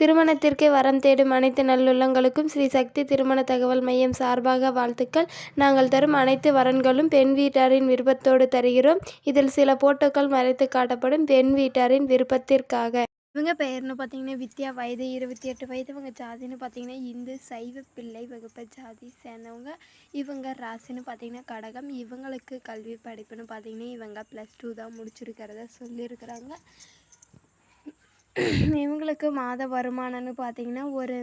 திருமணத்திற்கே வரம் தேடும் அனைத்து நல்லுள்ளங்களுக்கும் ஸ்ரீ சக்தி திருமண தகவல் மையம் சார்பாக வாழ்த்துக்கள். நாங்கள் தரும் அனைத்து வரன்களும் பெண் வீட்டாரின் விருப்பத்தோடு தருகிறோம். இதில் சில போட்டோக்கள் மறைத்து காட்டப்படும் பெண் வீட்டாரின் விருப்பத்திற்காக. இவங்க பெயர்னு பார்த்தீங்கன்னா வித்யா வயது இருபத்தி எட்டு வயது. இவங்க ஜாதின்னு பார்த்தீங்கன்னா இந்து சைவ பிள்ளை வகுப்பு ஜாதி சேர்ந்தவங்க. இவங்க ராசின்னு பார்த்தீங்கன்னா கடகம். இவங்களுக்கு கல்வி படிப்புன்னு பார்த்தீங்கன்னா இவங்க ப்ளஸ் டூ தான் முடிச்சிருக்கிறத சொல்லியிருக்கிறாங்க. இவங்களுக்கு மாத வருமானம்னு பார்த்தீங்கன்னா ஒரு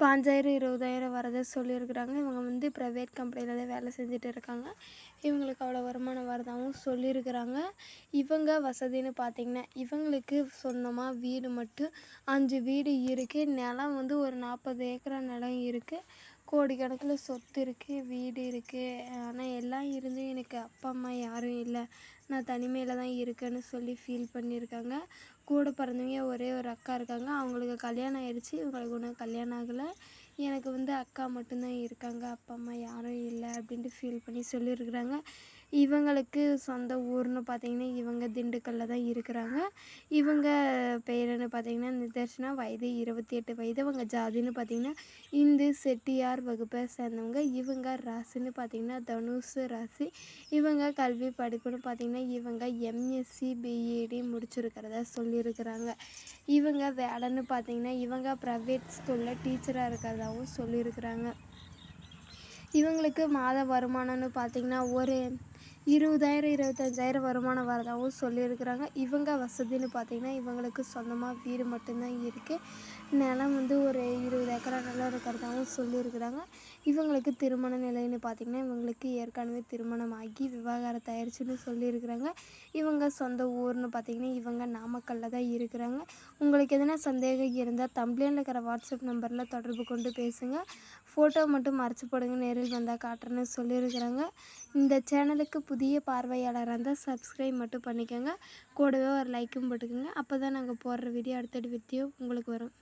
பாஞ்சாயிரம் இருபதாயிரம் வரதை சொல்லியிருக்கிறாங்க. இவங்க வந்து ப்ரைவேட் கம்பெனியில் தான் வேலை செஞ்சுட்டு இருக்காங்க. இவங்களுக்கு அவ்வளோ வருமானம் வரதாகவும் சொல்லியிருக்கிறாங்க. இவங்க வசதின்னு பார்த்திங்கன்னா இவங்களுக்கு சொந்தமாக வீடு மட்டும் அஞ்சு வீடு இருக்குது நிலம் வந்து ஒரு நாற்பது ஏக்கரா நிலம் இருக்குது கோடிக்கணக்கில் சொத்து இருக்குது வீடு இருக்குது. ஆனால் எல்லாம் இருந்தும் எனக்கு அப்பா அம்மா யாரும் இல்லை. நான் தனிமையில் தான் இருக்கேன்னு சொல்லி ஃபீல் பண்ணியிருக்காங்க. கூட பிறந்தவங்க ஒரே ஒரு அக்கா இருக்காங்க. அவங்களுக்கு கல்யாணம் ஆயிடுச்சு. இவங்களுக்கு இன்னும் கல்யாணம் ஆகலை. எனக்கு வந்து அக்கா மட்டும்தான் இருக்காங்க. அப்பா அம்மா யாரும் இல்லை அப்படின்ட்டு ஃபீல் பண்ணி சொல்லியிருக்கிறாங்க இவங்களுக்கு சொந்த ஊர்னு பார்த்தீங்கன்னா இவங்க திண்டுக்கல்லில் தான் இருக்கிறாங்க. இவங்க பெயருன்னு பார்த்தீங்கன்னா நிதர்ஷனா வயது இருபத்தி எட்டு வயது. அவங்க ஜாதின்னு பார்த்தீங்கன்னா இந்து செட்டியார் வகுப்பை சேர்ந்தவங்க. இவங்க ராசின்னு பார்த்தீங்கன்னா தனுசு ராசி. இவங்க கல்வி படிப்புன்னு பார்த்தீங்கன்னா இவங்க எம்எஸ்சி பிஇடி முடிச்சிருக்கிறதா சொல்லியிருக்கிறாங்க இவங்க வேலைன்னு பார்த்தீங்கன்னா இவங்க ப்ரைவேட் ஸ்கூலில் டீச்சராக இருக்கிறதாகவும் சொல்லியிருக்கிறாங்க. இவங்களுக்கு மாத வருமானம்னு பார்த்திங்கன்னா ஒரு இருபதாயிரம் இருபத்தஞ்சாயிரம் வருமானம் வரதாகவும் சொல்லியிருக்கிறாங்க. இவங்க வசதின்னு பார்த்திங்கன்னா இவங்களுக்கு சொந்தமாக வீடு மட்டும்தான் இருக்குது நிலம் வந்து ஒரு இருபது ஏக்கரா நிலம் இருக்கிறதாகவும் சொல்லியிருக்கிறாங்க. இவங்களுக்கு திருமண நிலைன்னு பார்த்திங்கன்னா இவங்களுக்கு ஏற்கனவே திருமணம் ஆகி விவாகரத்து ஆயிடுச்சுன்னு சொல்லியிருக்கிறாங்க. இவங்க சொந்த ஊர்னு பார்த்திங்கன்னா இவங்க நாமக்கல்லில் தான் இருக்கிறாங்க. உங்களுக்கு எதனா சந்தேகம் இருந்தால் தம்ப்ளைனில் இருக்கிற வாட்ஸ்அப் நம்பரில் தொடர்பு கொண்டு பேசுங்க. ஃபோட்டோ மட்டும் மறைச்சி போடுங்க. நேரில் வந்தால் காட்டுறேன்னு சொல்லியிருக்கிறாங்க. இந்த சேனலுக்கு சேனலுக்கு புதிய பார்வையாளராக இருந்தால் சப்ஸ்கிரைப் மட்டும் பண்ணிக்கோங்க. கூடவே ஒரு லைக்கும் போட்டுக்கோங்க. அப்போ தான் நாங்கள் போடுற வீடியோ அடுத்தடுத்த வீடியோ உங்களுக்கு வரும்.